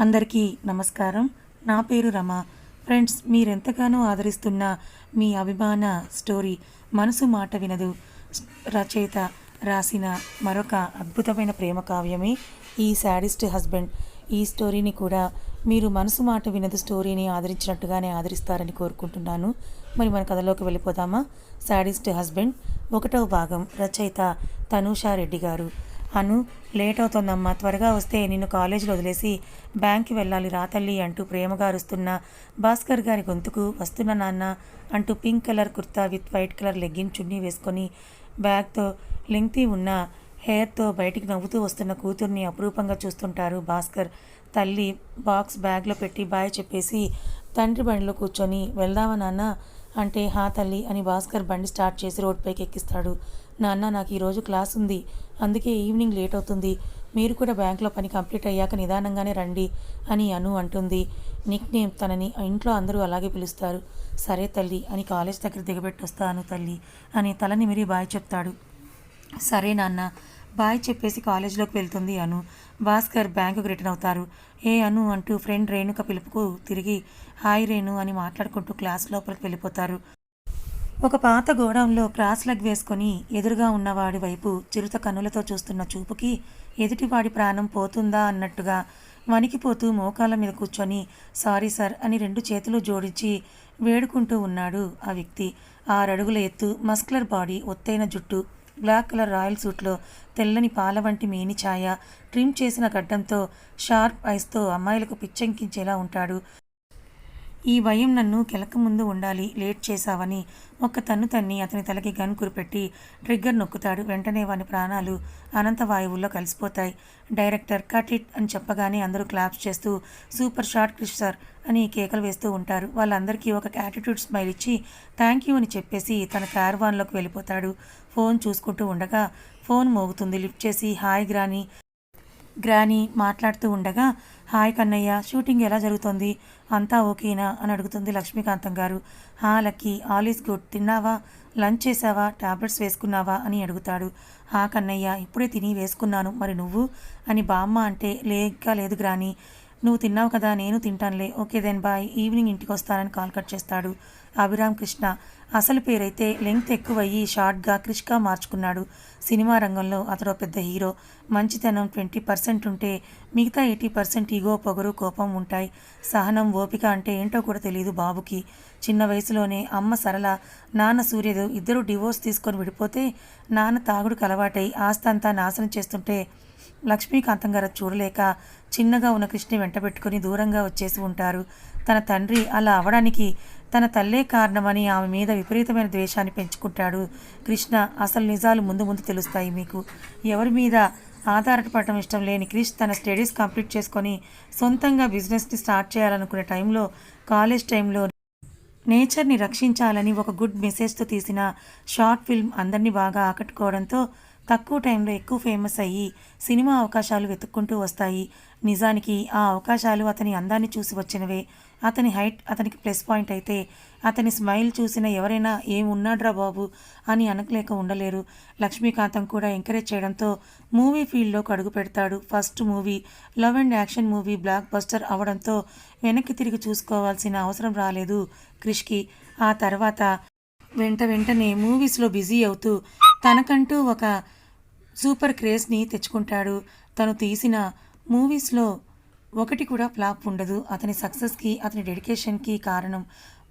అందరికీ నమస్కారం. నా పేరు రమ. ఫ్రెండ్స్ మీరెంతగానో ఆదరిస్తున్న మీ అభిమాన స్టోరీ మనసు మాట వినదు. రచయిత రాసిన మరొక అద్భుతమైన ప్రేమ కావ్యమే ఈ శాడిస్ట్ హస్బెండ్. ఈ స్టోరీని కూడా మీరు మనసు మాట వినదు స్టోరీని ఆదరించినట్టుగానే ఆదరిస్తారని కోరుకుంటున్నాను. మరి మన కథలోకి వెళ్ళిపోదామా? శాడిస్ట్ హస్బెండ్ ఒకటవ భాగం రచయిత తనూషా రెడ్డి గారు. అను లేట్ అవుతోందమ్మా. త్వరగా వస్తే నిన్ను కాలేజీలో వదిలేసి బ్యాంక్కి వెళ్ళాలి రాతల్లి అంటూ ప్రేమగా అరుస్తున్న భాస్కర్ గారి గొంతుకు వస్తున్న నాన్న అంటూ pink colour kurta with white colour legging chunni వేసుకొని బ్యాగ్తో లెంగ్తీ ఉన్న హెయిర్తో బయటికి నవ్వుతూ వస్తున్న కూతుర్ని అపురూపంగా చూస్తుంటారు భాస్కర్. తల్లి బాక్స్ బ్యాగ్లో పెట్టి బాయ్ చెప్పేసి తండ్రి బండిలో కూర్చొని వెళ్దామా నాన్న? అంటే హా తల్లి అని భాస్కర్ బండి స్టార్ట్ చేసి రోడ్పైకి ఎక్కిస్తాడు. నాన్న నాకు ఈరోజు క్లాస్ ఉంది. అందుకే ఈవినింగ్ లేట్ అవుతుంది. మీరు కూడా బ్యాంక్లో పని కంప్లీట్ అయ్యాక నిదానంగానే రండి అని అను అంటుంది. నిక్ నేమ్ తనని ఇంట్లో అందరూ అలాగే పిలుస్తారు. సరే తల్లి అని కాలేజ్ దగ్గర దిగబెట్టొస్తాను తల్లి అని తలని మిరి బాయ్ చెప్తాడు. సరే నాన్న బాయ్ చెప్పేసి కాలేజ్లోకి వెళ్తుంది అను. భాస్కర్ బ్యాంకుకు రిటర్న్ అవుతారు. ఏ అను అంటూ ఫ్రెండ్ రేణుక పిలుపుకు తిరిగి హాయ్ రేణు అని మాట్లాడుకుంటూ క్లాస్ లోపలికి వెళ్ళిపోతారు. ఒక పాత గోడౌన్లో క్రాస్ లెగ్ వేసుకొని ఎదురుగా ఉన్నవాడి వైపు చిరుత కన్నులతో చూస్తున్న చూపుకి ఎదుటివాడి ప్రాణం పోతుందా అన్నట్టుగా వణికిపోతూ మోకాళ్ళ మీద కూర్చొని సారీ సార్ అని రెండు చేతులు జోడించి వేడుకుంటూ ఉన్నాడు ఆ వ్యక్తి. ఆరడుగుల ఎత్తు మస్కులర్ బాడీ ఒత్తైన జుట్టు బ్లాక్ కలర్ రాయల్ సూట్లో తెల్లని పాల వంటి మేని ఛాయ ట్రిమ్ చేసిన గడ్డంతో షార్ప్ ఐస్తో అమ్మాయిలకు పిచ్చెంకించేలా ఉంటాడు. ఈ భయం నన్ను కెలక ముందు ఉండాలి లేట్ చేశావని. ఒక్క తన్ను తన్ని అతని తలకి గన్ కురిపెట్టి ట్రిగ్గర్ నొక్కుతాడు. వెంటనే వాని ప్రాణాలు అనంత వాయువుల్లో కలిసిపోతాయి. డైరెక్టర్ కట్ ఇట్ అని చెప్పగానే అందరూ క్లాప్స్ చేస్తూ సూపర్ షాట్ క్రిష్ సార్ అని కేకలు వేస్తూ ఉంటారు. వాళ్ళందరికీ ఒక యాటిట్యూడ్ స్మైల్ ఇచ్చి థ్యాంక్ యూ అని చెప్పేసి తన క్యార్వాన్లోకి వెళ్ళిపోతాడు. ఫోన్ చూసుకుంటూ ఉండగా ఫోన్ మోగుతుంది. లిఫ్ట్ చేసి హాయ్ గ్రాని. గ్రాని మాట్లాడుతూ ఉండగా హాయ్ కన్నయ్య షూటింగ్ ఎలా జరుగుతోంది? అంతా ఓకేనా? అని అడుగుతుంది లక్ష్మీకాంతం గారు. హా లక్కీ ఆల్ ఈస్ గుడ్. తిన్నావా? లంచ్ చేసావా టాబ్లెట్స్ వేసుకున్నావా? అని అడుగుతాడు. హా కన్నయ్య ఇప్పుడే తిని వేసుకున్నాను. మరి నువ్వు? అని బామ్మ అంటే లేగ్గా లేదు గ్రాని. నువ్వు తిన్నావు కదా నేను తింటానులే. ఓకే దెన్ బాయ్ ఈవినింగ్ ఇంటికి వస్తానని కాల్ కట్ చేస్తాడు అభిరామ్ కృష్ణ. అసలు పేరైతే లెంగ్త్ ఎక్కువయ్యి షార్ట్గా క్రిష్గా మార్చుకున్నాడు. సినిమా రంగంలో అతడు పెద్ద హీరో. మంచితనం ట్వంటీ పర్సెంట్ ఉంటే మిగతా ఎయిటీ పర్సెంట్ ఈగో పొగరు కోపం ఉంటాయి. సహనం ఓపిక అంటే ఏంటో కూడా తెలియదు బాబుకి. చిన్న వయసులోనే అమ్మ సరళ నాన్న సూర్యదేవ్ ఇద్దరు డివోర్స్ తీసుకొని విడిపోతే నాన్న తాగుడుకు అలవాటై ఆస్తంతా నాశనం చేస్తుంటే లక్ష్మీకాంతం గారు చూడలేక చిన్నగా ఉన్న కృష్ణని వెంటబెట్టుకుని దూరంగా వచ్చేసి ఉంటారు. తన తండ్రి అలా అవడానికి తన తల్లే కారణమని ఆమె మీద విపరీతమైన ద్వేషాన్ని పెంచుకుంటాడు. కృష్ణ అసలు నిజాలు ముందు ముందు తెలుస్తాయి మీకు. ఎవరి మీద ఆధారపడటం ఇష్టం లేని క్రిష్ తన స్టడీస్ కంప్లీట్ చేసుకొని సొంతంగా బిజినెస్ని స్టార్ట్ చేయాలనుకునే టైంలో కాలేజ్ టైంలో నేచర్ని రక్షించాలని ఒక గుడ్ మెసేజ్తో తీసిన షార్ట్ ఫిల్మ్ అందరినీ బాగా ఆకట్టుకోవడంతో తక్కువ టైంలో ఎక్కువ ఫేమస్ అయ్యి సినిమా అవకాశాలు వెతుక్కుంటూ వస్తాయి. నిజానికి ఆ అవకాశాలు అతని అందాన్ని చూసి వచ్చినవే. అతని హైట్ అతనికి ప్లస్ పాయింట్ అయితే అతని స్మైల్ చూసిన ఎవరైనా ఏమున్నాడ్రా బాబు అని అనకలేక ఉండలేరు. లక్ష్మీకాంతం కూడా ఎంకరేజ్ చేయడంతో మూవీ ఫీల్డ్లోకి అడుగు పెడతాడు. First movie love and action movie blockbuster అవడంతో వెనక్కి తిరిగి చూసుకోవాల్సిన అవసరం రాలేదు క్రిష్కి. ఆ తర్వాత వెంట వెంటనే మూవీస్లో బిజీ అవుతూ తనకంటూ ఒక సూపర్ క్రేజ్ని తెచ్చుకుంటాడు. తను తీసిన మూవీస్లో ఒకటి కూడా ఫ్లాప్ ఉండదు. అతని సక్సెస్కి అతని డెడికేషన్కి కారణం.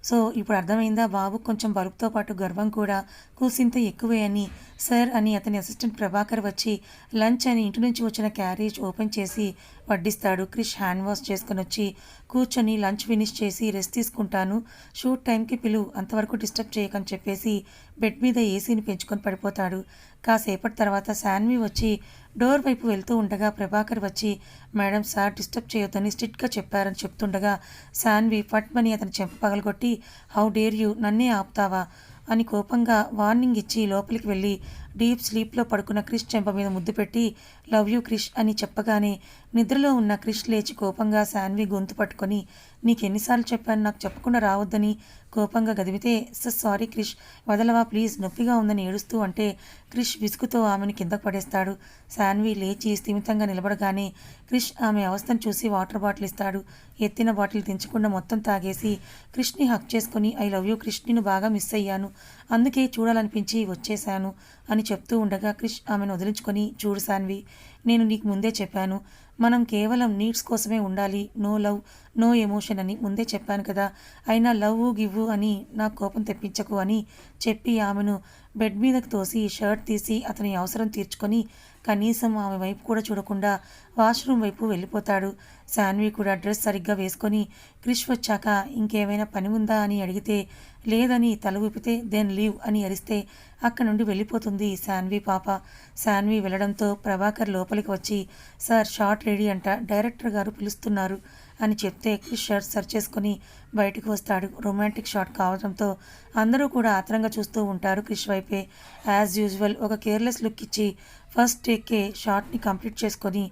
సో ఇప్పుడు అర్థమైందా? బాబు కొంచెం బరుపుతో పాటు గర్వం కూడా కూసింత ఎక్కువే అని సార్ అని అతని అసిస్టెంట్ ప్రభాకర్ వచ్చి లంచ్ అని ఇంటి నుంచి వచ్చిన క్యారేజ్ ఓపెన్ చేసి వడ్డిస్తాడు. క్రిష్ హ్యాండ్ వాష్ చేసుకుని వచ్చి కూర్చొని లంచ్ ఫినిష్ చేసి రెస్ట్ తీసుకుంటాను. షూట్ టైంకి పిలువు అంతవరకు డిస్టర్బ్ చేయకని చెప్పేసి బెడ్ మీద ఏసీని పెంచుకొని పడిపోతాడు. కాసేపటి తర్వాత శాన్వి వచ్చి డోర్ వైపు వెళ్తూ ఉండగా ప్రభాకర్ వచ్చి మేడం సార్ డిస్టర్బ్ చేయొద్దని స్ట్రిక్ట్గా చెప్పారని చెప్తుండగా శాన్వి ఫట్మని అతని చెంప పగలగొట్టి హౌ డేర్ యూ? నన్నే ఆపుతావా? అని కోపంగా వార్నింగ్ ఇచ్చి లోపలికి వెళ్ళి డీప్ స్లీప్లో పడుకున్న క్రిష్ చెంప మీద ముద్దు పెట్టి లవ్ యూ క్రిష్ అని చెప్పగానే నిద్రలో ఉన్న క్రిష్ లేచి కోపంగా శాన్వి గొంతు పట్టుకొని నీకెన్నిసార్లు చెప్పాను నాకు చెప్పకుండా రావద్దని కోపంగా గదివితే సో సారీ క్రిష్ వదలవా ప్లీజ్ నొప్పిగా ఉందని ఏడుస్తూ అంటే క్రిష్ విసుగుతో ఆమెను కిందకు పడేస్తాడు. శాన్వి లేచి స్థిమితంగా నిలబడగానే క్రిష్ ఆమె అవస్థను చూసి వాటర్ బాటిల్ ఇస్తాడు. ఎత్తిన బాటిల్ తెంచకుండా మొత్తం తాగేసి క్రిష్ని హక్ చేసుకుని ఐ లవ్ యూ క్రిష్ నిన్ను బాగా మిస్ అయ్యాను. అందుకే చూడాలనిపించి వచ్చేశాను. అని చెప్తూ ఉండగా క్రిష్ ఆమెను వదిలించుకొని చూడు సాన్వి నేను నీకు ముందే చెప్పాను. మనం కేవలం నీడ్స్ కోసమే ఉండాలి. నో లవ్ నో ఎమోషన్ అని ముందే చెప్పాను కదా. అయినా లవ్ గివ్వు అని నా కోపం తెప్పించకు అని చెప్పి ఆమెను బెడ్ మీదకు తోసి షర్ట్ తీసి అతని అవసరం తీర్చుకొని కనీసం ఆమె వైపు కూడా చూడకుండా వాష్రూమ్ వైపు వెళ్ళిపోతాడు. శాన్వి కూడా డ్రెస్ సరిగ్గా వేసుకొని క్రిష్ వచ్చాక ఇంకేమైనా పని ఉందా అని అడిగితే లేదని తల ఊపితే దెన్ లీవ్ అని అరిస్తే అక్కడ నుండి వెళ్ళిపోతుంది శాన్వి పాప. శాన్వి వెళ్ళడంతో ప్రభాకర్ లోపల లోపలికి వచ్చి సార్ షార్ట్ రెడీ అంట డైరెక్టర్ గారు పిలుస్తున్నారు అని చెప్తే క్రిష్ షర్ట్ సర్చ్ చేసుకొని బయటకు వస్తాడు. రొమాంటిక్ షాట్ కావడంతో అందరూ కూడా ఆత్రంగా చూస్తూ ఉంటారు క్రిష్ వైపే. యాజ్ యూజువల్ ఒక కేర్లెస్ లుక్ ఇచ్చి ఫస్ట్ టేకే షార్ట్ని కంప్లీట్ చేసుకొని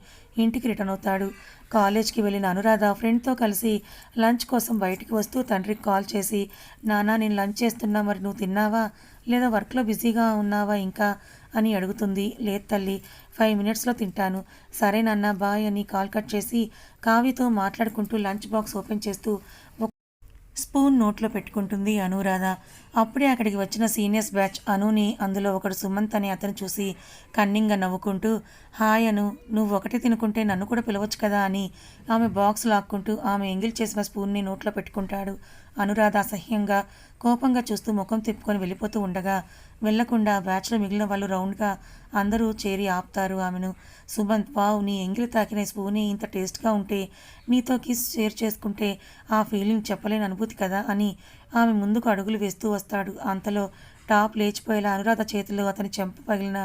ఇంటికి రిటర్న్ అవుతాడు. కాలేజ్కి వెళ్ళిన అనురాధ ఫ్రెండ్తో కలిసి లంచ్ కోసం బయటికి వస్తూ తండ్రికి కాల్ చేసి నానా నేను లంచ్ చేస్తున్నా మరి నువ్వు తిన్నావా? లేదా వర్క్లో బిజీగా ఉన్నావా ఇంకా? అని అడుగుతుంది. లేదు తల్లి ఫైవ్ మినిట్స్లో తింటాను. సరే నాన్న బాయ్ అని కాల్ కట్ చేసి కావ్యతో మాట్లాడుకుంటూ లంచ్ బాక్స్ ఓపెన్ చేస్తూ స్పూన్ నోట్లో పెట్టుకుంటుంది అనురాధ. అప్పుడే అక్కడికి వచ్చిన సీనియర్స్ బ్యాచ్ అనుని అందులో ఒకడు సుమంత్ అని అతను చూసి కన్నింగా నవ్వుకుంటూ హాయ్ అను నువ్వు ఒకటి తినుకుంటే నన్ను కూడా పిలవచ్చు కదా అని ఆమె బాక్స్ లాక్కుంటూ ఆమె ఎంగిల్ చేసిన స్పూన్ని నోట్లో పెట్టుకుంటాడు. అనురాధ అసహ్యంగా కోపంగా చూస్తూ ముఖం తిప్పుకొని వెళ్ళిపోతూ ఉండగా వెళ్ళకుండా బ్యాచ్లో మిగిలిన వాళ్ళు రౌండ్గా అందరూ చేరి ఆపుతారు ఆమెను. సుమంత్ వావ్ నీ ఎంగిలి తాకిన స్పూనే ఇంత టేస్ట్గా ఉంటే నీతో కిస్ షేర్ చేసుకుంటే ఆ ఫీలింగ్ చెప్పలేని అనుభూతి కదా అని ఆమె ముందుకు అడుగులు వేస్తూ వస్తాడు. అంతలో టాప్ లేచిపోయేలా అనురాధ చేతిలో అతని చెంప పగిలిన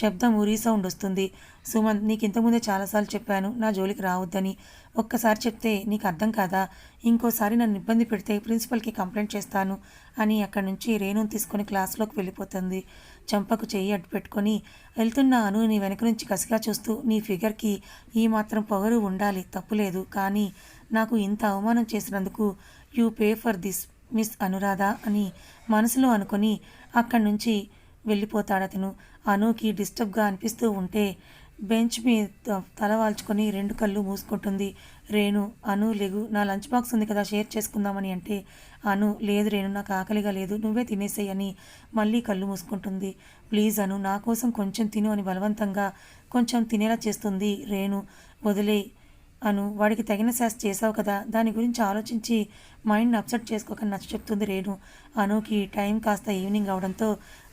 శబ్దం ఉరీ సౌండ్ వస్తుంది. సుమంత్ నీకు ఇంతకుముందే చాలాసార్లు చెప్పాను నా జోలికి రావద్దని. ఒక్కసారి చెప్తే నీకు అర్థం కాదా? ఇంకోసారి నన్ను ఇబ్బంది పెడితే ప్రిన్సిపల్కి కంప్లైంట్ చేస్తాను అని అక్కడి నుంచి రేణుని తీసుకొని క్లాస్లోకి వెళ్ళిపోతుంది. చంపకు చెయ్యి అడ్డు పెట్టుకొని వెళ్తున్న అను నీ వెనక నుంచి కసిగా చూస్తూ నీ ఫిగర్కి ఈ మాత్రం పొగరు ఉండాలి తప్పులేదు. కానీ నాకు ఇంత అవమానం చేసినందుకు you pay for this miss Anuradha అని మనసులో అనుకొని అక్కడి నుంచి వెళ్ళిపోతాడు అతను అనుకి డిస్టర్బ్గా అనిపిస్తూ ఉంటే బెంచ్ మీద తల వాల్చుకొని రెండు కళ్ళు మూసుకుంటుంది. రేణు అను లేగు నా లంచ్ బాక్స్ ఉంది కదా షేర్ చేసుకుందామని అంటే అను లేదు రేణు నాకు ఆకలిగా లేదు నువ్వే తినేసేయని అని మళ్ళీ కళ్ళు మూసుకుంటుంది. ప్లీజ్ అను నా కోసం కొంచెం తిను అని బలవంతంగా కొంచెం తినేలా చేస్తుంది రేణు. వదిలే అను వాడికి తగిన శాస్ చేసావు కదా దాని గురించి ఆలోచించి మైండ్ని అప్సెట్ చేసుకోక నచ్చ చెప్తుంది రేణు. అనుకి టైం కాస్త ఈవినింగ్ అవడంతో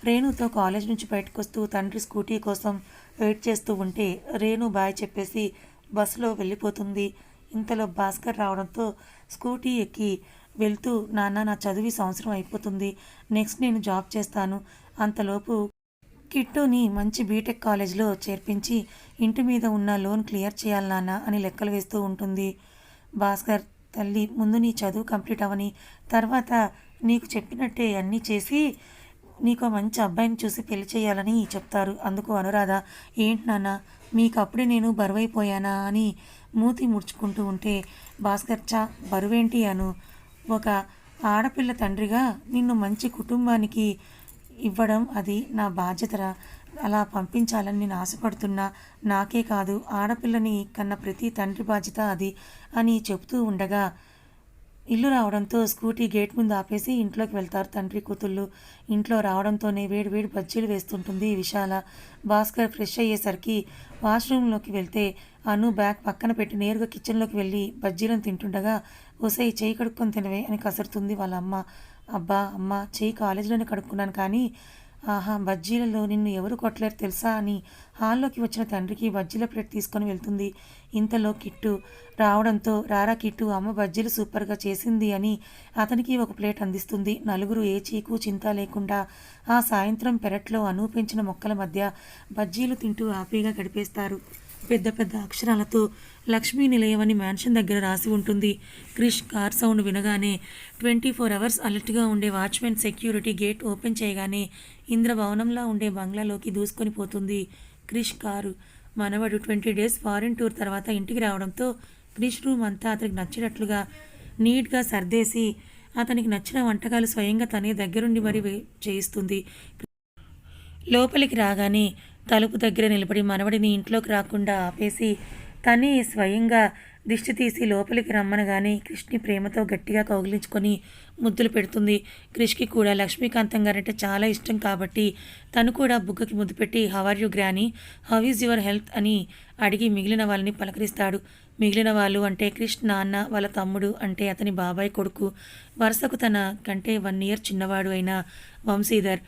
రేణుతో కాలేజ్ నుంచి బయటకు వస్తూ తండ్రి స్కూటీ కోసం వెయిట్ చేస్తూ ఉంటే రేణు బాయ్ చెప్పేసి బస్సులో వెళ్ళిపోతుంది. ఇంతలో భాస్కర్ రావడంతో స్కూటీ ఎక్కి వెళ్తూ నాన్న నా చదివి సంవత్సరం అయిపోతుంది. నెక్స్ట్ నేను జాబ్ చేస్తాను. అంతలోపు కిట్టుని మంచి బీటెక్ కాలేజ్లో చేర్పించి ఇంటి మీద ఉన్న లోన్ క్లియర్ చేయాలి నాన్న అని లెక్కలు వేస్తూ ఉంటుంది. భాస్కర్ తల్లి ముందు నీ చదువు కంప్లీట్ అవని తర్వాత నీకు చెప్పినట్టే అన్నీ చేసి నీకు మంచి అబ్బాయిని చూసి పెళ్ళి చేయాలని చెప్తారు. అందుకు అనురాధ ఏంటి నాన్న మీకు అప్పుడే నేను బరువైపోయానా? అని మూతి ముడుచుకుంటూ ఉంటే భాస్కర్ చా బరువేంటి అను? ఒక ఆడపిల్ల తండ్రిగా నిన్ను మంచి కుటుంబానికి ఇవ్వడం అది నా బాధ్యతరా? అలా పంపించాలని నేను ఆశపడుతున్నా. నాకే కాదు ఆడపిల్లని కన్న ప్రతి తండ్రి బాధ్యత అది అని చెబుతూ ఉండగా ఇల్లు రావడంతో స్కూటీ గేట్ ముందు ఆపేసి ఇంట్లోకి వెళ్తారు తండ్రి కూతుళ్ళు. ఇంట్లో రావడంతోనే వేడి వేడి బజ్జీలు వేస్తుంటుంది విశాల. భాస్కర్ ఫ్రెష్ అయ్యేసరికి వాష్రూమ్లోకి వెళ్తే అను బ్యాగ్ పక్కన పెట్టి నేరుగా కిచెన్లోకి వెళ్ళి బజ్జీలను తింటుండగా ఒసై చేయి కడుక్కొని తినవే అని కసురుతుంది వాళ్ళ అమ్మ. అబ్బా అమ్మ చేయి కాలేజీలోనే కడుక్కున్నాను కానీ ఆహా బజ్జీలలో నిన్ను ఎవరు కొట్టలేరు తెలుసా అని హాల్లోకి వచ్చిన తండ్రికి బజ్జీల ప్లేట్ తీసుకొని వెళ్తుంది. ఇంతలో కిట్టు రావడంతో రారా కిట్టు అమ్మ బజ్జీలు సూపర్గా చేసింది అని అతనికి ఒక ప్లేట్ అందిస్తుంది. నలుగురు ఏ చీకు చింత లేకుండా ఆ సాయంత్రం పెరట్లో అనూపించిన మొక్కల మధ్య బజ్జీలు తింటూ హ్యాపీగా గడిపేస్తారు. పెద్ద పెద్ద అక్షరాలతో లక్ష్మీ నిలయం అని మ్యాన్షన్ దగ్గర రాసి ఉంటుంది. క్రిష్ కార్ సౌండ్ వినగానే ట్వంటీ ఫోర్ అవర్స్ అలర్ట్గా ఉండే వాచ్మెన్ సెక్యూరిటీ గేట్ ఓపెన్ చేయగానే ఇంద్రభవనంలా ఉండే బంగ్లాలోకి దూసుకొని పోతుంది క్రిష్ కారు. మనవడు ట్వంటీ డేస్ ఫారిన్ టూర్ తర్వాత ఇంటికి రావడంతో క్రిష్ రూమ్ అంతా అతనికి నచ్చినట్లుగా నీట్గా సర్దేసి అతనికి నచ్చిన వంటకాలు స్వయంగా తనే దగ్గరుండి మరి చేయిస్తుంది. లోపలికి రాగానే తలుపు దగ్గర నిలబడి మనవడిని ఇంట్లోకి రాకుండా ఆపేసి తనే స్వయంగా దిష్టి తీసి లోపలికి రమ్మనగానే కృష్ణి ప్రేమతో గట్టిగా కౌగిలించుకొని ముద్దులు పెడుతుంది. క్రిష్కి కూడా లక్ష్మీకాంతం గారంటే చాలా ఇష్టం కాబట్టి తను కూడా బుగ్గకి ముద్దు పెట్టి how are you granny how is your health అని అడిగి మిగిలిన వాళ్ళని పలకరిస్తాడు. మిగిలిన వాళ్ళు అంటే క్రిష్ నాన్న వాళ్ళ తమ్ముడు అంటే అతని బాబాయ్ కొడుకు. వరుసకు తన కంటే వన్ ఇయర్ చిన్నవాడు అయిన వంశీధర్.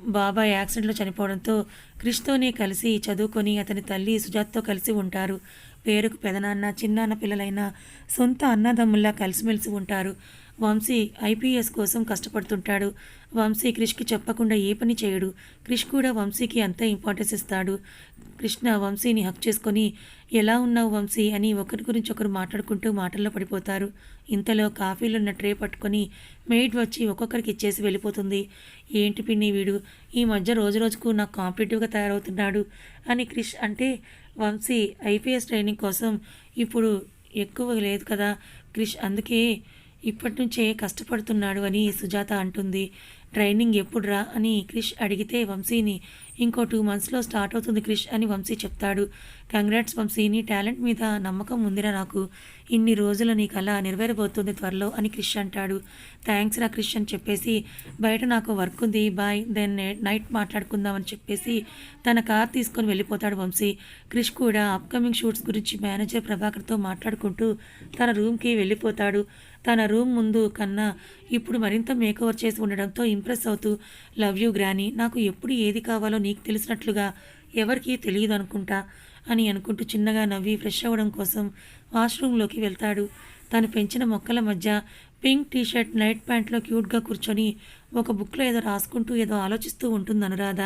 బాబాయ్ యాక్సిడెంట్లో చనిపోవడంతో క్రిష్తోనే కలిసి చదువుకొని అతని తల్లి సుజాత్తో కలిసి ఉంటారు. పేరుకు పెదనాన్న చిన్నాన్న పిల్లలైన సొంత అన్నదమ్ముల్లా కలిసిమెలిసి ఉంటారు. వంశీ ఐపీఎస్ కోసం కష్టపడుతుంటాడు. వంశీ క్రిష్కి చెప్పకుండా ఏ పని చేయడు. క్రిష్ కూడా వంశీకి అంత ఇంపార్టెన్స్ ఇస్తాడు. కృష్ణ వంశీని హక్ చేసుకొని ఎలా ఉన్నావు వంశీ? అని ఒకరి గురించి ఒకరు మాట్లాడుకుంటూ మాటల్లో పడిపోతారు. ఇంతలో కాఫీలో ఉన్న ట్రే పట్టుకొని మెయిడ్ వచ్చి ఒక్కొక్కరికి ఇచ్చేసి వెళ్ళిపోతుంది. ఏంటి పిన్ని వీడు? ఈ మధ్య రోజు రోజుకు నాకు కాంపిటేటివ్గా తయారవుతున్నాడు అని క్రిష్ అంటే వంశీ ఐపీఎస్ ట్రైనింగ్ కోసం ఇప్పుడు ఎక్కువ లేదు కదా. క్రిష్ అందుకే ఇప్పటి నుంచే కష్టపడుతున్నాడు అని సుజాత అంటుంది. ట్రైనింగ్ ఎప్పుడురా అని క్రిష్ అడిగితే వంశీని ఇంకో టూ మంత్స్లో స్టార్ట్ అవుతుంది క్రిష్ అని వంశీ చెప్తాడు. కంగ్రాట్స్ వంశీ నీ టాలెంట్ మీద నమ్మకం ఉందిరా నాకు. ఇన్ని రోజుల నీ కళ నెరవేరబోతుంది త్వరలో అని క్రిష్ అంటాడు. థ్యాంక్స్ రా క్రిష్ అని చెప్పేసి బయట నాకు వర్క్ ఉంది బాయ్ దెన్ నైట్ మాట్లాడుకుందాం అని చెప్పేసి తన కార్ తీసుకొని వెళ్ళిపోతాడు వంశీ. క్రిష్ కూడా అప్కమింగ్ షూట్స్ గురించి మేనేజర్ ప్రభాకర్తో మాట్లాడుకుంటూ తన రూమ్కి వెళ్ళిపోతాడు. తన రూమ్ ముందు కన్నా ఇప్పుడు మరింత మేకవర్ చేసి ఉండడంతో ఇంప్రెస్ అవుతూ లవ్ యూ గ్రానీ నాకు ఎప్పుడు ఏది కావాలో నీకు తెలిసినట్లుగా ఎవరికీ తెలియదు అనుకుంటా అని అనుకుంటూ చిన్నగా నవ్వి ఫ్రెష్ అవ్వడం కోసం వాష్రూమ్లోకి వెళ్తాడు. తను పెంచిన మొక్కల మధ్య పింక్ టీషర్ట్ నైట్ ప్యాంట్లో క్యూట్గా కూర్చొని ఒక బుక్లో ఏదో రాసుకుంటూ ఏదో ఆలోచిస్తూ ఉంటుంది అనురాధ.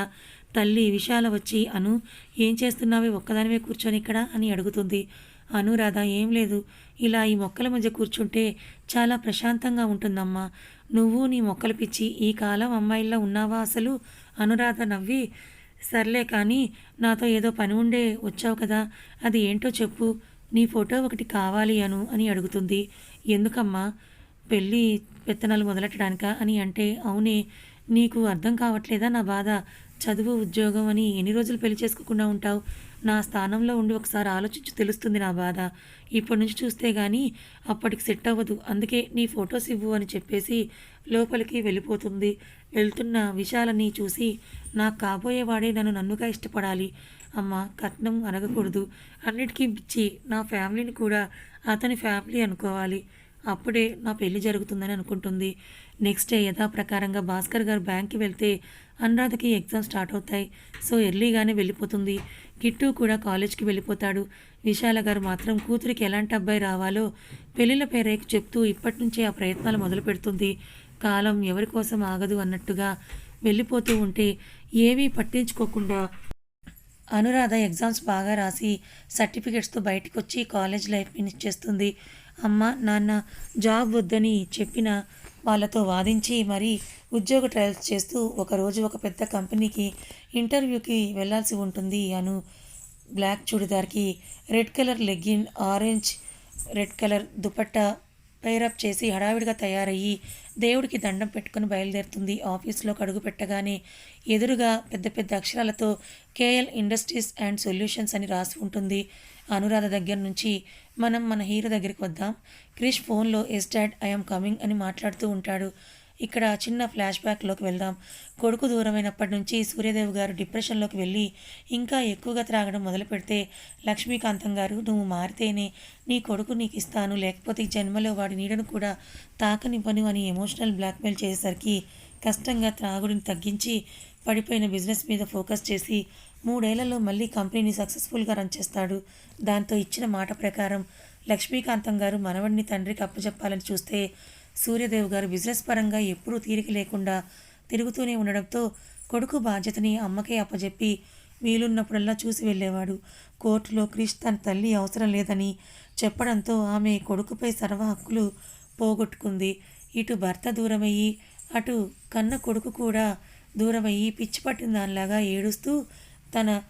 తల్లి విశాల వచ్చి అను ఏం చేస్తున్నావే? ఒక్కదానివే కూర్చొని ఇక్కడ అని అడుగుతుంది. అనురాధ ఏం లేదు. ఇలా ఈ మొక్కల మధ్య కూర్చుంటే చాలా ప్రశాంతంగా ఉంటుందమ్మా. నువ్వు నీ మొక్కలు పిచ్చి ఈ కాలం అమ్మాయిల్లో ఉన్నావా అసలు? అనురాధ నవ్వి సర్లే కానీ నాతో ఏదో పని ఉండే వచ్చావు కదా. అది ఏంటో చెప్పు. నీ ఫోటో ఒకటి కావాలి అను అని అడుగుతుంది. ఎందుకమ్మా? పెళ్ళి పెత్తనాలు మొదలెట్టడానికా? అని అంటే అవునే. నీకు అర్థం కావట్లేదా నా బాధ? చదువు ఉద్యోగం అని ఎన్ని రోజులు పెళ్ళి చేసుకోకుండా ఉంటావు? నా స్థానంలో ఉండి ఒకసారి ఆలోచించి తెలుస్తుంది నా బాధ. ఇప్పటి నుంచి చూస్తే కానీ అప్పటికి సెట్ అవ్వదు. అందుకే నీ ఫొటోస్ ఇవ్వు అని చెప్పేసి లోపలికి వెళ్ళిపోతుంది. వెళ్తున్న విషయాలని చూసి నాకు కాబోయేవాడే నన్ను నన్నుగా ఇష్టపడాలి. అమ్మ కట్నం అనగకూడదు అన్నిటికీ పిచ్చి నా ఫ్యామిలీని కూడా అతని ఫ్యామిలీ అనుకోవాలి. అప్పుడే నా పెళ్ళి జరుగుతుందని అనుకుంటుంది. నెక్స్ట్ డే యథాప్రకారంగా భాస్కర్ గారు బ్యాంక్కి వెళ్తే అనురాధకి ఎగ్జామ్ స్టార్ట్ అవుతాయి. సో ఎర్లీగానే వెళ్ళిపోతుంది. కిట్టు కూడా కాలేజ్కి వెళ్ళిపోతాడు. విశాల గారు మాత్రం కూతురికి ఎలాంటి అబ్బాయి రావాలో పెళ్ళిళ్ళ పేరేకి చెప్తూ ఇప్పటి నుంచే ఆ ప్రయత్నాలు మొదలు పెడుతుంది. కాలం ఎవరి కోసం ఆగదు అన్నట్టుగా వెళ్ళిపోతూ ఉంటే ఏవీ పట్టించుకోకుండా అనురాధ ఎగ్జామ్స్ బాగా రాసి సర్టిఫికెట్స్తో బయటకు వచ్చి కాలేజ్ లైఫ్ ఫినిష్ చేస్తుంది. అమ్మ నాన్న జాబ్ వద్దని చెప్పిన వాళ్ళతో వాదించి మరీ ఉద్యోగ ట్రయల్స్ చేస్తూ ఒకరోజు ఒక పెద్ద కంపెనీకి ఇంటర్వ్యూకి వెళ్ళాల్సి ఉంటుంది Anu. Black చూడిదార్కి red colour legging orange red colour dupatta pair up చేసి హడావిడిగా తయారయ్యి దేవుడికి దండం పెట్టుకుని బయలుదేరుతుంది. ఆఫీస్లో అడుగు పెట్టగానే ఎదురుగా పెద్ద పెద్ద అక్షరాలతో కేఎల్ ఇండస్ట్రీస్ అండ్ సొల్యూషన్స్ అని రాసి ఉంటుంది. అనురాధ దగ్గర నుంచి మనం మన హీరో దగ్గరికి వద్దాం. క్రిష్ ఫోన్లో ఎస్ డాడ్ ఐఎమ్ కమింగ్ అని మాట్లాడుతూ ఉంటాడు. ఇక్కడ చిన్న ఫ్లాష్ బ్యాక్లోకి వెళ్దాం. కొడుకు దూరమైనప్పటి నుంచి సూర్యదేవ్ గారు డిప్రెషన్లోకి వెళ్ళి ఇంకా ఎక్కువగా త్రాగడం మొదలు పెడితే లక్ష్మీకాంతం గారు నువ్వు మారితేనే నీ కొడుకు నీకు ఇస్తాను. లేకపోతే ఈ జన్మలో వాడి నీడను కూడా తాకనివ్వను అని ఎమోషనల్ బ్లాక్మెయిల్ చేసేసరికి కష్టంగా త్రాగుడిని తగ్గించి పడిపోయిన బిజినెస్ మీద ఫోకస్ చేసి మూడేళ్ళలో మళ్ళీ కంపెనీని సక్సెస్ఫుల్గా రన్ చేస్తాడు. దాంతో ఇచ్చిన మాట ప్రకారం లక్ష్మీకాంతం గారు మనవడిని తండ్రికి అప్పచెప్పాలని చూస్తే సూర్యదేవ్ గారు బిజినెస్ పరంగా ఎప్పుడూ తీరిక లేకుండా తిరుగుతూనే ఉండడంతో కొడుకు బాధ్యతని అమ్మకే అప్పజెప్పి వీలున్నప్పుడల్లా చూసి వెళ్ళేవాడు. కోర్టులో క్రిష్ తన తల్లి అవసరం లేదని చెప్పడంతో ఆమె కొడుకుపై సర్వ హక్కులు పోగొట్టుకుంది. ఇటు భర్త దూరమయ్యి అటు కన్న కొడుకు కూడా దూరమయ్యి పిచ్చి పట్టిన దానిలాగా ఏడుస్తూ తన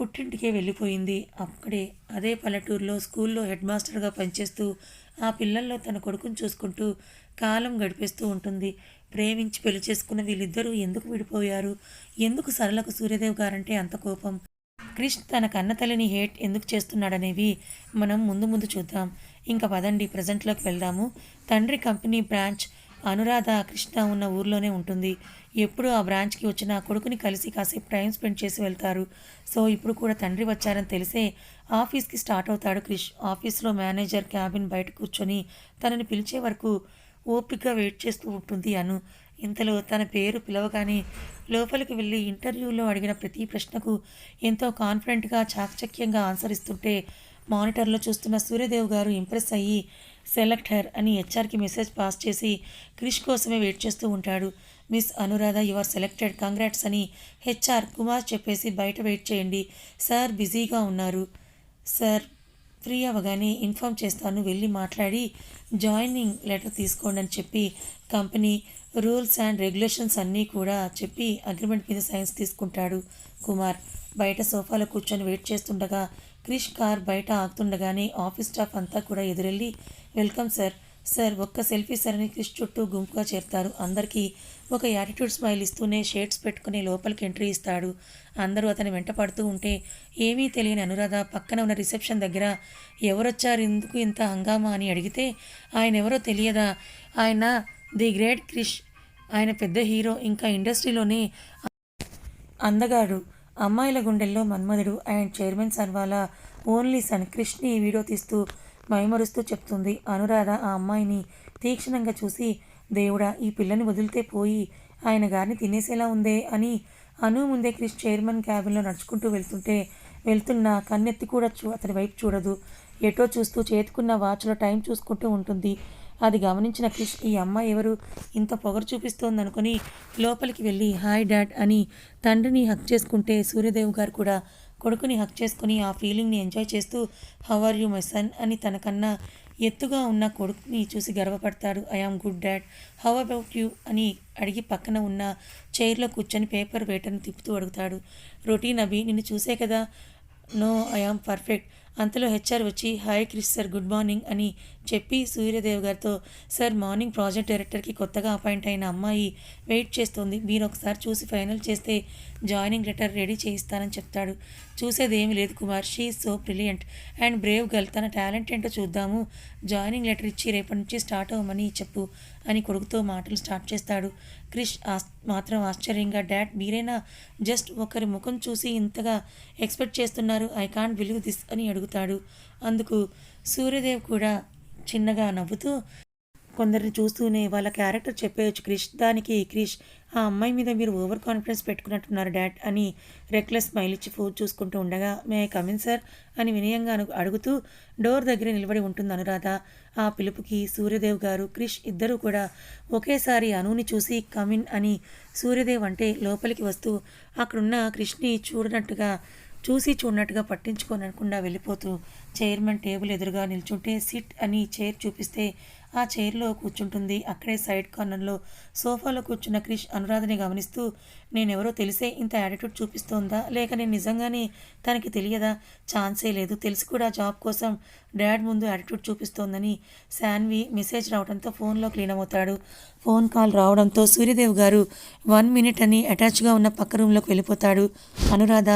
పుట్టింటికే వెళ్ళిపోయింది. అక్కడే అదే పల్లెటూరులో స్కూల్లో హెడ్ మాస్టర్గా పనిచేస్తూ ఆ పిల్లల్లో తన కొడుకుని చూసుకుంటూ కాలం గడిపేస్తూ ఉంటుంది. ప్రేమించి పెళ్ళి చేసుకున్న వీళ్ళిద్దరూ ఎందుకు విడిపోయారు? ఎందుకు సరళకు సూర్యదేవ్ గారంటే అంత కోపం? క్రిష్ తన కన్నతల్లిని హేట్ ఎందుకు చేస్తున్నాడనేవి మనం ముందు ముందు చూద్దాం. ఇంకా పదండి ప్రజెంట్లోకి వెళ్దాము. తండ్రి కంపెనీ బ్రాంచ్ అనురాధ కృష్ణ ఉన్న ఊర్లోనే ఉంటుంది. ఎప్పుడు ఆ బ్రాంచ్కి వచ్చిన కొడుకుని కలిసి కాసేపు టైం స్పెండ్ చేసి వెళ్తారు. సో ఇప్పుడు కూడా తండ్రి వచ్చారని తెలిసే ఆఫీస్కి స్టార్ట్ అవుతాడు క్రిష్. ఆఫీస్లో మేనేజర్ క్యాబిన్ బయట కూర్చొని తనని పిలిచే వరకు ఓపికగా వెయిట్ చేస్తూ ఉంటుంది అను. ఇంతలో తన పేరు పిలవగానే లోపలికి వెళ్ళి ఇంటర్వ్యూలో అడిగిన ప్రతి ప్రశ్నకు ఎంతో కాన్ఫిడెంట్గా చాకచక్యంగా ఆన్సర్ ఇస్తుంటే మానిటర్లో చూస్తున్న సూర్యదేవ్ గారు ఇంప్రెస్ అయ్యి సెలెక్ట్ అని హెచ్ఆర్కి మెసేజ్ పాస్ చేసి క్రిష్ కోసమే వెయిట్ చేస్తూ ఉంటాడు. Miss Anuradha you are selected. Congrats అని హెచ్ఆర్ కుమార్ చెప్పేసి బయట వెయిట్ చేయండి. సార్ బిజీగా ఉన్నారు. సార్ ఫ్రీ అవ్వగానే ఇన్ఫామ్ చేస్తాను. వెళ్ళి మాట్లాడి జాయినింగ్ లెటర్ తీసుకోండి అని చెప్పి కంపెనీ రూల్స్ అండ్ రెగ్యులేషన్స్ అన్నీ కూడా చెప్పి అగ్రిమెంట్ మీద సైన్స్ తీసుకుంటాడు కుమార్. బయట సోఫాలో కూర్చొని వెయిట్ చేస్తుండగా క్రిష్ కార్ బయట ఆగుతుండగానే ఆఫీస్ స్టాఫ్ అంతా కూడా ఎదురెళ్ళి వెల్కమ్ సార్. సార్ ఒక్క సెల్ఫీ సార్ అని క్రిష్ చుట్టూ గుంపుగా చేరుతారు. అందరికీ ఒక యాటిట్యూడ్ స్మైల్ ఇస్తూనే షేడ్స్ పెట్టుకుని లోపలికి ఎంట్రీ ఇస్తాడు. అందరూ అతని వెంట పడుతూ ఉంటే ఏమీ తెలియని అనురాధ పక్కన ఉన్న రిసెప్షన్ దగ్గర ఎవరొచ్చారు? ఎందుకు ఇంత హంగామా? అని అడిగితే ఆయన ఎవరో తెలియదా? ఆయన ది గ్రేట్ క్రిష్. ఆయన పెద్ద హీరో ఇంకా ఇండస్ట్రీలోనే అందగాడు. అమ్మాయిల గుండెల్లో మన్మధుడు అండ్ చైర్మన్ సర్వాల ఓన్లీ సన్ క్రిష్ని వీడియో తీస్తూ మైమరుస్తూ చెప్తుంది. అనురాధ ఆ అమ్మాయిని తీక్షణంగా చూసి దేవుడా ఈ పిల్లని వదిలితే పోయి ఆయన గారిని తినేసేలా ఉందే అని అను ముందే క్రిష్ చైర్మన్ క్యాబిన్లో నడుచుకుంటూ వెళ్తుంటే వెళ్తున్న కన్నెత్తి కూడా చూ అతని వైపు చూడదు. ఎటో చూస్తూ చేతుకున్న వాచ్లో టైం చూసుకుంటూ ఉంటుంది. అది గమనించిన క్రిష్ ఈ అమ్మాయి ఎవరు? ఇంత పొగరు చూపిస్తోందనుకొని లోపలికి వెళ్ళి హాయ్ డాడ్ అని తండ్రిని హక్ చేసుకుంటే సూర్యదేవ్ గారు కూడా కొడుకుని హక్ చేసుకుని ఆ ఫీలింగ్ని ఎంజాయ్ చేస్తూ how are you my son అని తనకన్నా ఎత్తుగా ఉన్న కొడుకుని చూసి గర్వపడతాడు I am good dad. How about you? అని అడిగి పక్కన ఉన్న చైర్లో కూర్చొని పేపర్ వేటను తిప్పుతూ అడుగుతాడు. రొటీన్ అభి నిన్ను చూసే కదా? No I am perfect. అంతలో హెచ్ఆర్ వచ్చి hi Krish sir good morning అని చెప్పి సూర్యదేవ్ గారితో సార్ మార్నింగ్ ప్రాజెక్ట్ డైరెక్టర్కి కొత్తగా అపాయింట్ అయిన అమ్మాయి వెయిట్ చేస్తుంది. మీరు ఒకసారి చూసి ఫైనల్ చేస్తే జాయినింగ్ లెటర్ రెడీ చేయిస్తానని చెప్తాడు. చూసేది ఏమీ లేదు Kumar. She so brilliant and brave girl. తన టాలెంట్ ఏంటో చూద్దాము. జాయినింగ్ లెటర్ ఇచ్చి రేపటి నుంచి స్టార్ట్ అవ్వమని చెప్పు అని కొడుకుతో మాటలు స్టార్ట్ చేస్తాడు. క్రిష్ ఆస్ మాత్రం ఆశ్చర్యంగా డాడ్ మీరైనా జస్ట్ ఒకరి ముఖం చూసి ఇంతగా ఎక్స్పెక్ట్ చేస్తున్నారు? ఐ కాంట్ బిలీవ్ దిస్ అని అడుగుతాడు. అందుకు సూర్యదేవ్ కూడా చిన్నగా నవ్వుతూ కొందరిని చూస్తూనే వాళ్ళ క్యారెక్టర్ చెప్పేయచ్చు క్రిష్ దానికి క్రిష్ ఆ అమ్మాయి మీద మీరు ఓవర్ కాన్ఫిడెన్స్ పెట్టుకున్నట్టున్నారు డాడ్ అని రెక్లెస్ స్మైల్ ఇచ్చి ఫోన్ చూసుకుంటూ ఉండగా మే కమిన్ సార్ అని వినయంగా అను అడుగుతూ డోర్ దగ్గర నిలబడి ఉంటుంది అనురాధ. ఆ పిలుపుకి సూర్యదేవ్ గారు క్రిష్ ఇద్దరూ కూడా ఒకేసారి అనుని చూసి కమిన్ అని సూర్యదేవ్ అంటే లోపలికి వస్తూ అక్కడున్న క్రిష్ని చూడనట్టుగా చూసి చూడనట్టుగా పట్టించుకోనకుండా వెళ్ళిపోతూ చైర్మన్ టేబుల్ ఎదురుగా నిల్చుంటే సిట్ అని చైర్ చూపిస్తే ఆ చైర్లో కూర్చుంటుంది. అక్కడే సైడ్ కార్నర్లో సోఫాలో కూర్చున్న క్రిష్ అనురాధని గమనిస్తూ నేనెవరో తెలిసే ఇంత యాటిట్యూడ్ చూపిస్తోందా? లేక నేను నిజంగానే తనకి తెలియదా? ఛాన్సే లేదు. తెలిసి కూడా జాబ్ కోసం డాడ్ ముందు యాటిట్యూడ్ చూపిస్తోందని శాన్వి మెసేజ్ రావడంతో ఫోన్లో క్లీన్ అవుతాడు ఫోన్ కాల్ రావడంతో సూర్యదేవ్ గారు వన్ మినిట్ అని అటాచ్గా ఉన్న పక్క రూమ్లోకి వెళ్ళిపోతాడు. అనురాధ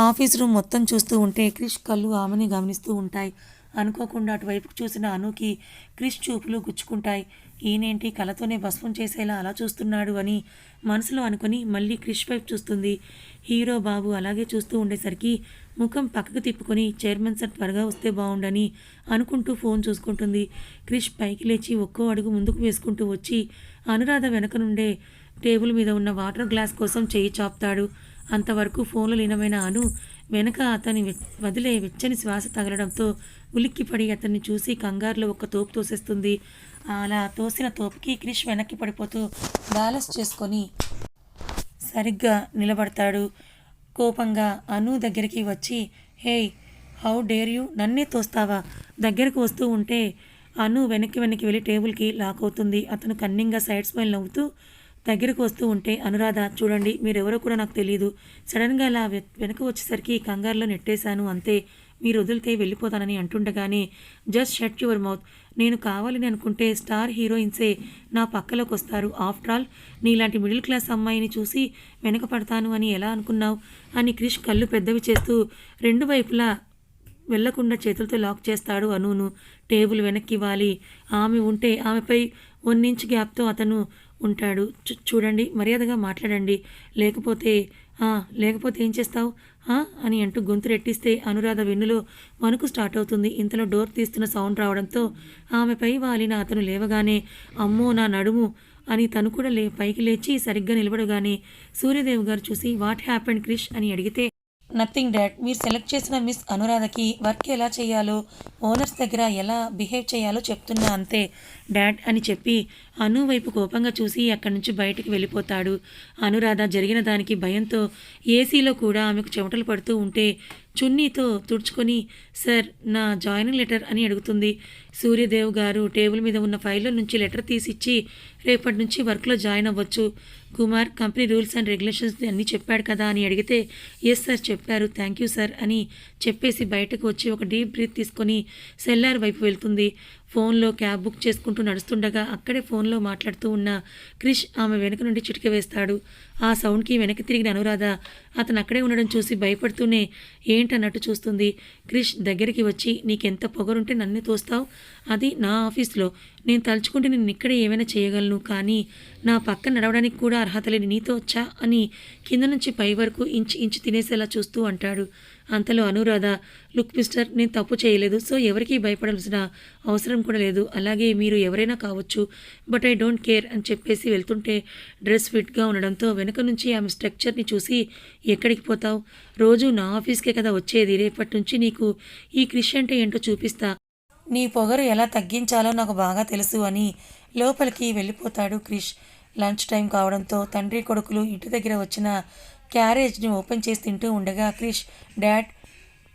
ఆఫీస్ రూమ్ మొత్తం చూస్తూ ఉంటే క్రిష్ కళ్ళు ఆమెని గమనిస్తూ ఉంటాయి. అనుకోకుండా అటువైపుకు చూసిన అనుకి క్రిష్ చూపులు గుచ్చుకుంటాయి. ఈయనేంటి కలతోనే భస్మం చేసేలా అలా చూస్తున్నాడు అని మనసులో అనుకుని మళ్ళీ క్రిష్ వైపు చూస్తుంది. హీరో బాబు అలాగే చూస్తూ ఉండేసరికి ముఖం పక్కకు తిప్పుకొని చైర్మన్ సార్ త్వరగా వస్తే బాగుండని అనుకుంటూ ఫోన్ చూసుకుంటుంది. క్రిష్ పైకి లేచి ఒక్కో అడుగు ముందుకు వేసుకుంటూ వచ్చి అనురాధ వెనక నుండే టేబుల్ మీద ఉన్న వాటర్ గ్లాస్ కోసం చేయి చాపుతాడు. అంతవరకు ఫోన్లో లీనమైన అను వెనక అతని వదిలే వెచ్చని శ్వాస తగలడంతో ఉలిక్కిపడి అతన్ని చూసి కంగారులో ఒక తోపు తోసేస్తుంది. అలా తోసిన తోపుకి క్రిష్ వెనక్కి పడిపోతూ బ్యాలెన్స్ చేసుకొని సరిగ్గా నిలబడతాడు. కోపంగా అను దగ్గరికి వచ్చి హే హౌ డేర్ యూ? నన్నే తోస్తావా? దగ్గరకు వస్తూ ఉంటే అను వెనక్కి వెనక్కి వెళ్ళి టేబుల్కి లాక్ అవుతుంది. అతను కన్నింగా సైడ్ స్మైల్ నవ్వుతూ దగ్గరకు వస్తూ ఉంటే అనురాధ చూడండి మీరెవరో కూడా నాకు తెలియదు సడన్గా అలా వె- వెనక వచ్చేసరికి కంగారులో నెట్టేశాను అంతే. మీరు వదిలితే వెళ్ళిపోతానని అంటుండగానే జస్ట్ షట్ యువర్ మౌత్ నేను కావాలని అనుకుంటే స్టార్ హీరోయిన్సే నా పక్కలోకి వస్తారు ఆఫ్టర్ ఆల్ నీలాంటి మిడిల్ క్లాస్ అమ్మాయిని చూసి వెనక పడతాను అని ఎలా అనుకున్నావు? అని క్రిష్ కళ్ళు పెద్దవి చేస్తూ రెండు వైపులా వెళ్ళకుండా చేతులతో లాక్ చేస్తాడు అనును. టేబుల్ వెనక్కి ఇవ్వాలి ఆమె ఉంటే ఆమెపై వన్ ఇంచ్ గ్యాప్తో అతను ఉంటాడు. చూ- చూడండి మర్యాదగా మాట్లాడండి. లేకపోతే లేకపోతే ఏం చేస్తావు? "ఆ?" అని అంటూ గొంతు రెట్టిస్తే అనురాధ వెన్నులో వణుకు స్టార్ట్ అవుతుంది. ఇంతలో డోర్ తీస్తున్న సౌండ్ రావడంతో ఆమెపై వాలిన అతను లేవగానే అమ్మో నా నడుము అని తను కూడా లే పైకి లేచి సరిగ్గా నిలబడగానే సూర్యదేవ్ గారు చూసి వాట్ హ్యాపెండ్ క్రిష్? అని అడిగితే నథింగ్ డాడ్ మీరు సెలెక్ట్ చేసిన మిస్ అనురాధకి వర్క్ ఎలా చేయాలో ఓనర్స్ దగ్గర ఎలా బిహేవ్ చేయాలో చెప్తున్నా అంతే. డాడ్ అని చెప్పి అను వైపు కోపంగా చూసి అక్కడి నుంచి బయటికి వెళ్ళిపోతాడు. అనురాధ జరిగిన దానికి భయంతో ఏసీలో కూడా ఆమెకు చెమటలు పడుతూ ఉంటే చున్నీతో తుడుచుకొని సార్ నా జాయినింగ్ లెటర్ అని అడుగుతుంది. సూర్యదేవ్ గారు టేబుల్ మీద ఉన్న ఫైల్లో నుంచి లెటర్ తీసిచ్చి రేపటి నుంచి వర్క్లో జాయిన్ అవ్వచ్చు. Kumar company rules and regulations అన్నీ చెప్పాడు కదా అని అడిగితే ఎస్ సార్ చెప్పారు. థ్యాంక్ యూ సార్ అని చెప్పేసి బయటకు వచ్చి ఒక డీప్ బ్రీత్ తీసుకొని సెల్లార్ వైపు వెళ్తుంది. ఫోన్లో క్యాబ్ బుక్ చేసుకుంటూ నడుస్తుండగా అక్కడే ఫోన్లో మాట్లాడుతూ ఉన్న క్రిష్ ఆమె వెనక నుండి చిటిక వేస్తాడు. ఆ సౌండ్కి వెనక్కి తిరిగిన అనురాధ అతను అక్కడే ఉండడం చూసి భయపడుతూనే ఏంటన్నట్టు చూస్తుంది? క్రిష్ దగ్గరికి వచ్చి నీకెంత పొగరుంటే నన్ను తోస్తావు? అది నా ఆఫీస్లో. నేను తలుచుకుంటే నేను ఇక్కడే ఏమైనా చేయగలను. కానీ నా పక్కన నడవడానికి కూడా అర్హత లేని నీతో వచ్చా? అని కింద నుంచి పై వరకు ఇంచు ఇంచు తినేసేలా చూస్తూ అంటాడు. అంతలో అనురాధ లుక్ మిస్టర్ నేను తప్పు చేయలేదు. సో ఎవరికీ భయపడాల్సిన అవసరం కూడా లేదు. అలాగే మీరు ఎవరైనా కావచ్చు. బట్ ఐ డోంట్ కేర్ అని చెప్పేసి వెళ్తుంటే డ్రెస్ ఫిట్గా ఉండడంతో వెనక నుంచి ఆమె స్ట్రక్చర్ని చూసి ఎక్కడికి పోతావు? రోజు నా ఆఫీస్కే కదా వచ్చేది. రేపటి నుంచి నీకు ఈ క్రిష్ అంటే ఏంటో చూపిస్తా. నీ పొగరు ఎలా తగ్గించాలో నాకు బాగా తెలుసు అని లోపలికి వెళ్ళిపోతాడు క్రిష్. లంచ్ టైం కావడంతో తండ్రి కొడుకులు ఇంటి దగ్గర వచ్చిన క్యారేజ్ని ఓపెన్ చేసి తింటూ ఉండగా క్రిష్ డాడ్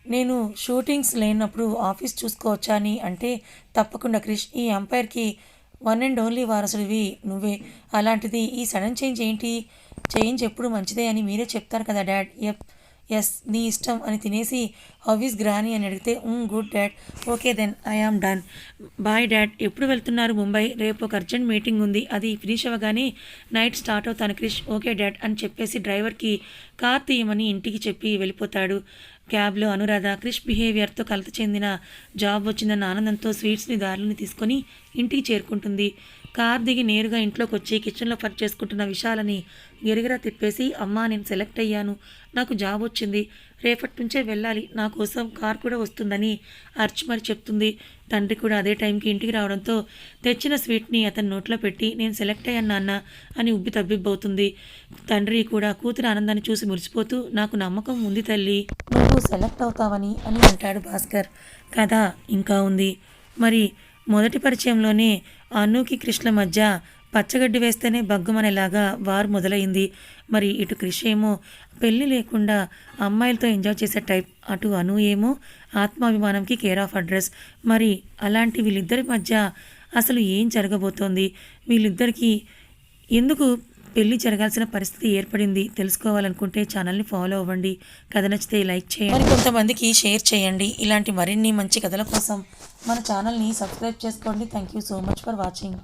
నేను షూటింగ్స్ లేనప్పుడు ఆఫీస్ చూసుకోవచ్చా అని అంటే తప్పకుండా క్రిష్ ఈ అంపైర్కి వన్ అండ్ ఓన్లీ వారసుడివి నువ్వే. అలాంటిది ఈ సడన్ చేంజ్ ఏంటి? చేంజ్ ఎప్పుడు మంచిదే అని మీరే చెప్తారు కదా డాడ్. ఎప్ ఎస్ నీ ఇష్టం అని తినేసి హౌస్ గ్రాని అని అడిగితే good dad. Okay then I am done. Bye dad. ఎప్పుడు వెళ్తున్నారు ముంబై? రేపు ఒక అర్జెంట్ మీటింగ్ ఉంది. అది ఫినిష్ అవ్వగానే నైట్ స్టార్ట్ అవుతాను క్రిష్. ఓకే డాడ్ అని చెప్పేసి డ్రైవర్కి కార్ తీయమని ఇంటికి చెప్పి వెళ్ళిపోతాడు. క్యాబ్లో అనురాధ క్రిష్ బిహేవియర్తో కలత చెందిన జాబ్ వచ్చిందన్న ఆనందంతో స్వీట్స్ని దారిని తీసుకొని ఇంటికి చేరుకుంటుంది. కార్ దిగి నేరుగా ఇంట్లోకి వచ్చి కిచెన్లో వర్క్ చేసుకుంటున్న విశాలని గిరిగిరా తిప్పేసి అమ్మా నేను సెలెక్ట్ అయ్యాను. నాకు జాబ్ వచ్చింది. రేపటి నుంచే వెళ్ళాలి. నా కోసం కార్ కూడా వస్తుందని అర్చ్ మరి చెప్తుంది. తండ్రి కూడా అదే టైంకి ఇంటికి రావడంతో తెచ్చిన స్వీట్ని అతని నోట్లో పెట్టి నేను సెలెక్ట్ అయ్యాను నాన్న అని ఉబ్బి తబ్బిబ్బవుతుంది. తండ్రి కూడా కూతురు ఆనందాన్ని చూసి మురిసిపోతూ నాకు నమ్మకం ఉంది తల్లి నువ్వు సెలెక్ట్ అవుతావని అని అంటాడు భాస్కర్. కథ ఇంకా ఉంది. మరి మొదటి పరిచయంలోనే అనుకి కృష్ణ మధ్య పచ్చగడ్డి వేస్తేనే బగ్గుమనేలాగా వార్ మొదలైంది. మరి ఇటు క్రిష్ ఏమో? పెళ్ళి లేకుండా అమ్మాయిలతో ఎంజాయ్ చేసే టైప్ అటు అను ఏమో? ఆత్మాభిమానంకి కేర్ ఆఫ్ అడ్రస్. మరి అలాంటి వీళ్ళిద్దరి మధ్య అసలు ఏం జరగబోతోంది? వీళ్ళిద్దరికీ ఎందుకు పెళ్ళి జరగాల్సిన పరిస్థితి ఏర్పడింది తెలుసుకోవాలనుకుంటే ఛానల్ని ఫాలో అవ్వండి. కథ నచ్చితే లైక్ చేయండి. మరి కొంతమందికి షేర్ చేయండి. ఇలాంటి మరిన్ని మంచి కథల కోసం మన ఛానల్ని సబ్స్క్రైబ్ చేసుకోండి. Thank you so much for watching.